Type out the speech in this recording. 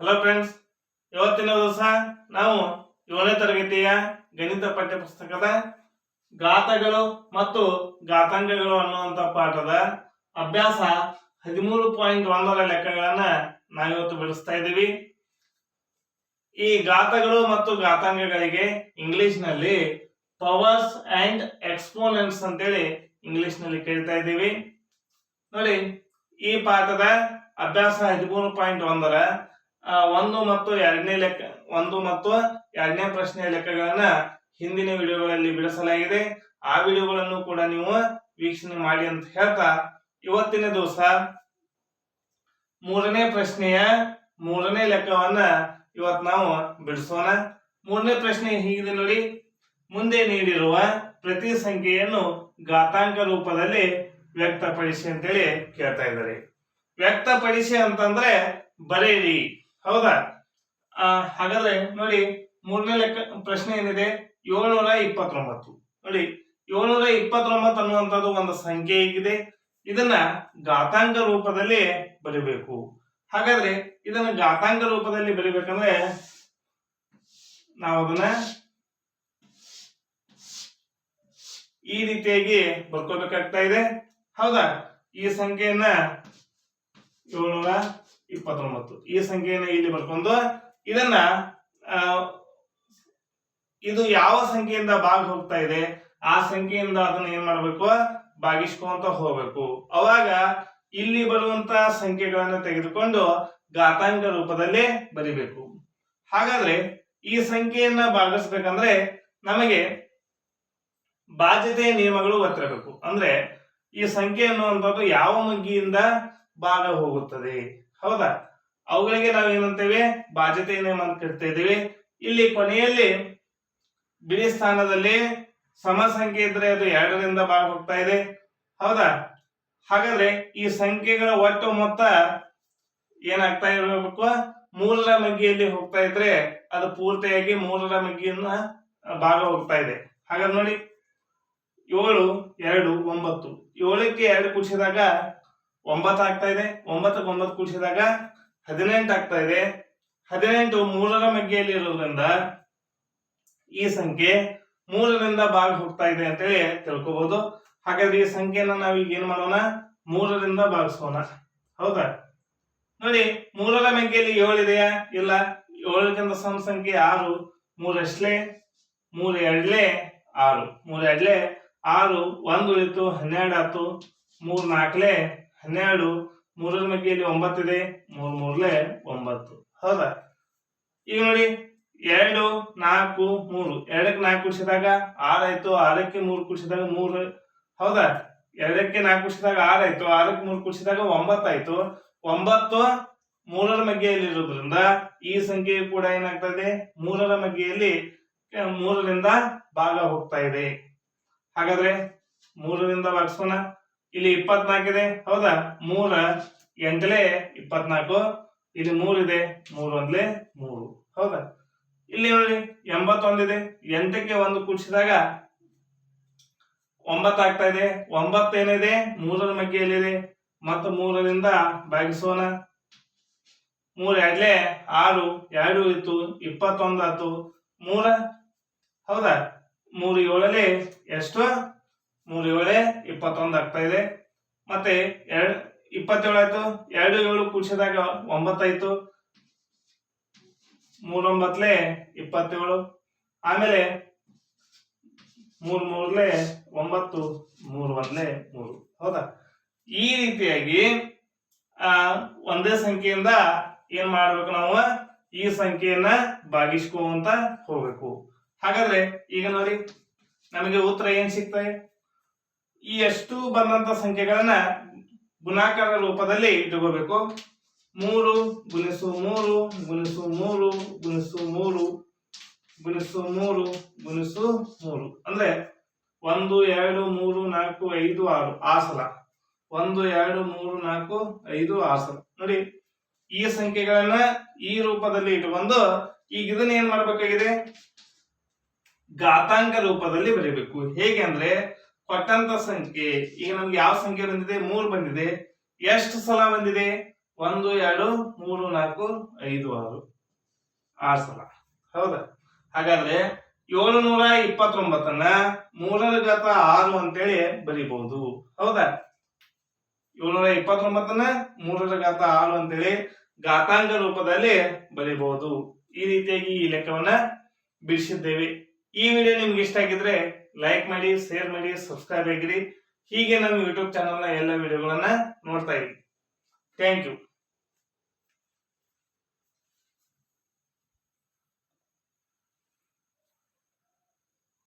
Hello friends ಇವತ್ತಿನ ದಿವಸ ನಾವು ಏಳನೇ ತರಗತಿಯ ಗಣಿತ ಪಠ್ಯ ಪುಸ್ತಕದ ಘಾತಗಳು ಮತ್ತು ಘಾತಾಂಕಗಳು ಅನ್ನುವಂಥ ಪಾಠದ ಅಭ್ಯಾಸ ಹದಿಮೂರು ಪಾಯಿಂಟ್ ಒಂದರ ಲೆಕ್ಕಗಳನ್ನ ನಾವಿವತ್ತು ಬಿಡಿಸ್ತಾ ಇದ್ದೀವಿ. ಈ ಘಾತಗಳು ಮತ್ತು ಘಾತಾಂಕಗಳಿಗೆ ಇಂಗ್ಲಿಷ್ನಲ್ಲಿ ಪವರ್ಸ್ ಅಂಡ್ ಎಕ್ಸ್ಪೋನೆಂಟ್ಸ್ ಅಂತೇಳಿ ಇಂಗ್ಲಿಷ್ನಲ್ಲಿ ಕೇಳ್ತಾ ಇದ್ದೀವಿ. ನೋಡಿ, ಈ ಪಾಠದ ಅಭ್ಯಾಸ ಹದಿಮೂರು ಪಾಯಿಂಟ್ ಒಂದರ ಒಂದು ಮತ್ತು ಎರಡನೇ ಲೆಕ್ಕ, ಒಂದು ಮತ್ತು ಎರಡನೇ ಪ್ರಶ್ನೆಯ ಲೆಕ್ಕಗಳನ್ನ ಹಿಂದಿನ ವಿಡಿಯೋಗಳಲ್ಲಿ ಬಿಡಿಸಲಾಗಿದೆ. ಆ ವಿಡಿಯೋಗಳನ್ನು ಕೂಡ ನೀವು ವೀಕ್ಷಣೆ ಮಾಡಿ ಅಂತ ಹೇಳ್ತಾ ಇವತ್ತಿನ ದಿವಸ ಮೂರನೇ ಪ್ರಶ್ನೆಯ ಮೂರನೇ ಲೆಕ್ಕವನ್ನ ಇವತ್ತು ನಾವು ಬಿಡಿಸೋಣ. ಮೂರನೇ ಪ್ರಶ್ನೆ ಹೀಗಿದೆ ನೋಡಿ. ಮುಂದೆ ನೀಡಿರುವ ಪ್ರತಿ ಸಂಖ್ಯೆಯನ್ನು ಘಾತಾಂಕ ರೂಪದಲ್ಲಿ ವ್ಯಕ್ತಪಡಿಸಿ ಅಂತೇಳಿ ಕೇಳ್ತಾ ಇದ್ದಾರೆ. ವ್ಯಕ್ತಪಡಿಸಿ ಅಂತಂದ್ರೆ ಬರೆಯಿರಿ. ಹೌದಾ? ಹಾಗಾದ್ರೆ ನೋಡಿ, ಮೂರನೇ ಲೆಕ್ಕ, ಪ್ರಶ್ನೆ ಏನಿದೆ? ಏಳ್ನೂರ ಇಪ್ಪತ್ತೊಂಬತ್ತು. ನೋಡಿ, ಏಳ್ನೂರ ಇಪ್ಪತ್ತೊಂಬತ್ತು ಅನ್ನುವಂಥದ್ದು ಒಂದು ಸಂಖ್ಯೆ ಇದೆ ಇದನ್ನ ಘಾತಾಂಕ ರೂಪದಲ್ಲಿ ಬರಿಬೇಕು. ಹಾಗಾದ್ರೆ ಇದನ್ನ ಘಾತಾಂಕ ರೂಪದಲ್ಲಿ ಬರಿಬೇಕಂದ್ರೆ ನಾವು ಅದನ್ನ ಈ ರೀತಿಯಾಗಿ ಬರ್ಕೋಬೇಕಾಗ್ತಾ ಇದೆ. ಹೌದಾ? ಈ ಸಂಖ್ಯೆಯನ್ನ ಏಳ್ನೂರ ಇಪ್ಪತ್ತೊಂಬತ್ತು. ಈ ಸಂಖ್ಯೆಯನ್ನು ಇಲ್ಲಿ ಬರ್ಕೊಂಡು ಇದನ್ನ ಇದು ಯಾವ ಸಂಖ್ಯೆಯಿಂದ ಭಾಗ ಹೋಗ್ತಾ ಇದೆ, ಆ ಸಂಖ್ಯೆಯಿಂದ ಅದನ್ನ ಏನ್ ಮಾಡ್ಬೇಕು? ಭಾಗಿಸ್ಕೊಂತ ಹೋಗ್ಬೇಕು. ಅವಾಗ ಇಲ್ಲಿ ಬರುವಂತ ಸಂಖ್ಯೆಗಳನ್ನ ತೆಗೆದುಕೊಂಡು ಘಾತಾಂಕ ರೂಪದಲ್ಲಿ ಬರಿಬೇಕು. ಹಾಗಾದ್ರೆ ಈ ಸಂಖ್ಯೆಯನ್ನ ಭಾಗಿಸ್ಬೇಕಂದ್ರೆ ನಮಗೆ ಬಾಧ್ಯತೆಯ ನಿಯಮಗಳು ಗೊತ್ತಿರಬೇಕು ಅಂದ್ರೆ ಈ ಸಂಖ್ಯೆ ಅನ್ನುವಂಥದ್ದು ಯಾವ ಮಗ್ಗಿಯಿಂದ ಭಾಗ ಹೋಗುತ್ತದೆ? ಹೌದಾ? ಅವುಗಳಿಗೆ ನಾವು ಏನಂತೇವೆ ನಿಯಮ ಅಂತ ಕರಿತಾ ಇದ್ದೀವಿ. ಇಲ್ಲಿ ಕೊನೆಯಲ್ಲಿ ಬಿಡಿ ಸ್ಥಾನದಲ್ಲಿ ಸಮ ಸಂಖ್ಯೆ ಇದ್ರೆ ಅದು ಎರಡರಿಂದ ಭಾಗ ಹೋಗ್ತಾ ಇದೆ. ಹೌದಾ? ಹಾಗಾದ್ರೆ ಈ ಸಂಖ್ಯೆಗಳ ಒಟ್ಟು ಮೊತ್ತ ಏನಾಗ್ತಾ ಇರಬೇಕು? ಮೂರರ ಮಗ್ಗಿಯಲ್ಲಿ ಹೋಗ್ತಾ ಇದ್ರೆ ಅದು ಪೂರ್ತಿಯಾಗಿ ಮೂರರ ಮಗ್ಗಿಯನ್ನ ಭಾಗ ಹೋಗ್ತಾ ಇದೆ. ಹಾಗಾದ್ರೆ ನೋಡಿ, ಏಳು, ಎರಡು, ಒಂಬತ್ತು. ಏಳಕ್ಕೆ ಎರಡು ಕೂಡಿಸಿದಾಗ ಒಂಬತ್ತು ಆಗ್ತಾ ಇದೆ. ಒಂಬತ್ತಕ್ಕೆ ಒಂಬತ್ತು ಕೂಡಿಸಿದಾಗ ಹದಿನೆಂಟು ಆಗ್ತಾ ಇದೆ. ಹದಿನೆಂಟು ಮೂರರ ಮಗ್ಗೆಯಲ್ಲಿ ಇರೋದ್ರಿಂದ ಈ ಸಂಖ್ಯೆ ಮೂರರಿಂದ ಭಾಗ ಹೋಗ್ತಾ ಇದೆ ಅಂತೇಳಿ ತಿಳ್ಕೊಬಹುದು ಹಾಗಾದ್ರೆ ಈ ಸಂಖ್ಯೆನ ನಾವೀಗ ಏನ್ ಮಾಡೋಣ? ಮೂರರಿಂದ ಭಾಗಿಸೋಣ. ಹೌದಾ? ನೋಡಿ, ಮೂರರ ಮಗ್ಗೆಯಲ್ಲಿ ಇದೆಯಾ? ಇಲ್ಲ. ಏಳಕ್ಕಿಂತ ಸಣ್ಣ ಸಂಖ್ಯೆ ಆರು. ಮೂರಷ್ಟಲೇ ಮೂರು ಎರಡ್ಲೆ ಆರು. ಮೂರು ಎರಡ್ಲೆ ಆರು. ಒಂದು ಉಳಿತು ಹನ್ನೆರಡು ಆತು ಮೂರ್ ನಾಲ್ಕಲೆ ಹನ್ನೆರಡು, ಮೂರರ ಮಧ್ಯೆಯಲ್ಲಿ ಒಂಬತ್ತಿದೆ ಮೂರ್ ಮೂರ್ಲೆ ಒಂಬತ್ತು. ಹೌದಾ? ಈಗ ನೋಡಿ, ಎರಡು, ನಾಲ್ಕು, ಮೂರು. ಎರಡಕ್ಕೆ ನಾಲ್ಕು ಕುಡಿಸಿದಾಗ ಆರಾಯ್ತು ಆರಕ್ಕೆ ಮೂರು ಕುಡಿಸಿದಾಗ ಮೂರು. ಹೌದಾ? ಎರಡಕ್ಕೆ ನಾಲ್ಕು ಕುಡಿಸಿದಾಗ ಆರಾಯ್ತು ಆರಕ್ಕೆ ಮೂರು ಕುಡಿಸಿದಾಗ ಒಂಬತ್ತಾಯ್ತು ಒಂಬತ್ತು ಮೂರರ ಮಗ್ಗೆಯಲ್ಲಿ ಇರೋದ್ರಿಂದ ಈ ಸಂಖ್ಯೆ ಕೂಡ ಏನಾಗ್ತದೆ? ಮೂರರ ಮಗ್ಗೆಯಲ್ಲಿ ಮೂರರಿಂದ ಭಾಗ ಹೋಗ್ತಾ ಇದೆ. ಹಾಗಾದ್ರೆ ಮೂರರಿಂದ ಭಾಗಿಸೋಣ. ಇಲ್ಲಿ ಇಪ್ಪತ್ನಾಲ್ಕಿದೆ, ಹೌದಾ? ಮೂರ, ಎಂಟಲೆ ಇಪ್ಪತ್ನಾಲ್ಕು, ಇಲ್ಲಿ ಮೂರಿದೆ ಮೂರು ಒಂದ್ಲೆ ಮೂರು, ಹೌದಾ? ಇಲ್ಲಿ ನೋಡಿ ಎಂಬತ್ತೊಂದಿದೆ, ಎಂಟಕ್ಕೆ ಒಂದು ಕೂಡಿಸಿದಾಗ ಒಂಬತ್ತು ಆಗ್ತಾ ಇದೆ, ಒಂಬತ್ತು ಏನಿದೆ? ಮೂರರ ಮಗ್ಗೆಯಲ್ಲಿದೆ ಮತ್ತು ಮೂರರಿಂದ ಭಾಗಿಸೋಣ. ಮೂರ್ ಎರಡ್ಲೆ ಆರು, ಎರಡು ಇತ್ತು, ಇಪ್ಪತ್ತೊಂದು ಆತು ಮೂರ, ಹೌದಾ? ಮೂರು ಏಳಲ್ಲಿ ಎಷ್ಟು? ಮೂರು ಏಳೆ ಇಪ್ಪತ್ತೊಂದು ಆಗ್ತಾ ಇದೆ. ಮತ್ತೆ ಎರಡ್, ಇಪ್ಪತ್ತೇಳು ಆಯ್ತು. ಎರಡು, ಏಳು ಕೂಡಿಸಿದಾಗ ಒಂಬತ್ತಾಯ್ತು. ಮೂರೊಂಬತ್ಲೆ ಇಪ್ಪತ್ತೇಳು. ಆಮೇಲೆ ಮೂರ್ ಮೂರ್ಲೆ, ಒಂಬತ್ತು ಮೂರ್ ಒಂದ್ಲೆ ಮೂರು. ಹೌದಾ? ಈ ರೀತಿಯಾಗಿ, ಆ, ಒಂದೇ ಸಂಖ್ಯೆಯಿಂದ ಏನ್ ಮಾಡ್ಬೇಕು ನಾವು? ಈ ಸಂಖ್ಯೆಯನ್ನ ಭಾಗಿಸ್ಕೊಂತ ಹೋಗ್ಬೇಕು. ಹಾಗಾದ್ರೆ ಈಗ ನೋಡಿ, ನಮಗೆ ಉತ್ತರ ಏನ್ ಸಿಗ್ತದೆ? ಈ ಎಷ್ಟು ಬಂದಂತ ಸಂಖ್ಯೆಗಳನ್ನ ಗುಣಾಕಾರ ರೂಪದಲ್ಲಿ ಇಟ್ಟುಕೋಬೇಕು ಮೂರು ಗುಣಿಸು ಮೂರು ಗುಣಿಸು ಮೂರು ಗುಣಿಸು ಮೂರು ಗುಣಿಸು ಮೂರು ಗುಣಿಸು ಮೂರು. ಅಂದ್ರೆ ಒಂದು, ಎರಡು, ಮೂರು, ನಾಲ್ಕು, ಐದು, ಆರು ಆ ಸಲ. ಒಂದು, ಎರಡು, ಮೂರು, ನಾಲ್ಕು, ಐದು, ಆರು ಸಲ. ನೋಡಿ, ಈ ಸಂಖ್ಯೆಗಳನ್ನ ಈ ರೂಪದಲ್ಲಿ ಇಟ್ಕೊಂಡು ಈಗ ಇದನ್ನ ಏನ್ ಮಾಡ್ಬೇಕಾಗಿದೆ? ಘಾತಾಂಕ ರೂಪದಲ್ಲಿ ಬರೀಬೇಕು. ಹೇಗೆ ಅಂದ್ರೆ ಕೊಟ್ಟಂತ ಸಂಖ್ಯೆ. ಈಗ ನಮ್ಗೆ ಯಾವ ಸಂಖ್ಯೆ ಬಂದಿದೆ? ಮೂರು ಬಂದಿದೆ. ಎಷ್ಟು ಸಲ ಬಂದಿದೆ? ಒಂದು, ಎರಡು, ಮೂರು, ನಾಲ್ಕು, ಐದು, ಆರು. ಆರು ಸಲ. ಹೌದಾ? ಹಾಗಾದ್ರೆ ಏಳು ನೂರ ಇಪ್ಪತ್ತೊಂಬತ್ತನ್ನ ಮೂರರ ಘಾತ ಆರು ಅಂತೇಳಿ ಬರಿಬಹುದು. ಹೌದಾ? ಏಳ್ನೂರ ಇಪ್ಪತ್ತೊಂಬತ್ತನ್ನ ಮೂರರ ಘಾತ ಆರು ಅಂತೇಳಿ ಘಾತಾಂಕ ರೂಪದಲ್ಲಿ ಬರಿಬಹುದು. ಈ ರೀತಿಯಾಗಿ ಈ ಲೆಕ್ಕವನ್ನ ಬಿಡಿಸಿದ್ದೇವೆ. ಈ ವಿಡಿಯೋ ನಿಮ್ಗೆ ಇಷ್ಟ ಆಗಿದ್ರೆ ಲೈಕ್ ಮಾಡಿ ಶೇರ್ ಮಾಡಿ ಸಬ್ಸ್ಕ್ರೈಬ್ ಆಗಿರಿ. ಹೀಗೆ ನಮ್ಮ ಯೂಟ್ಯೂಬ್ ಚಾನಲ್ನ ಎಲ್ಲ ವಿಡಿಯೋಗಳನ್ನ ನೋಡ್ತಾ ಇರಿ. Thank you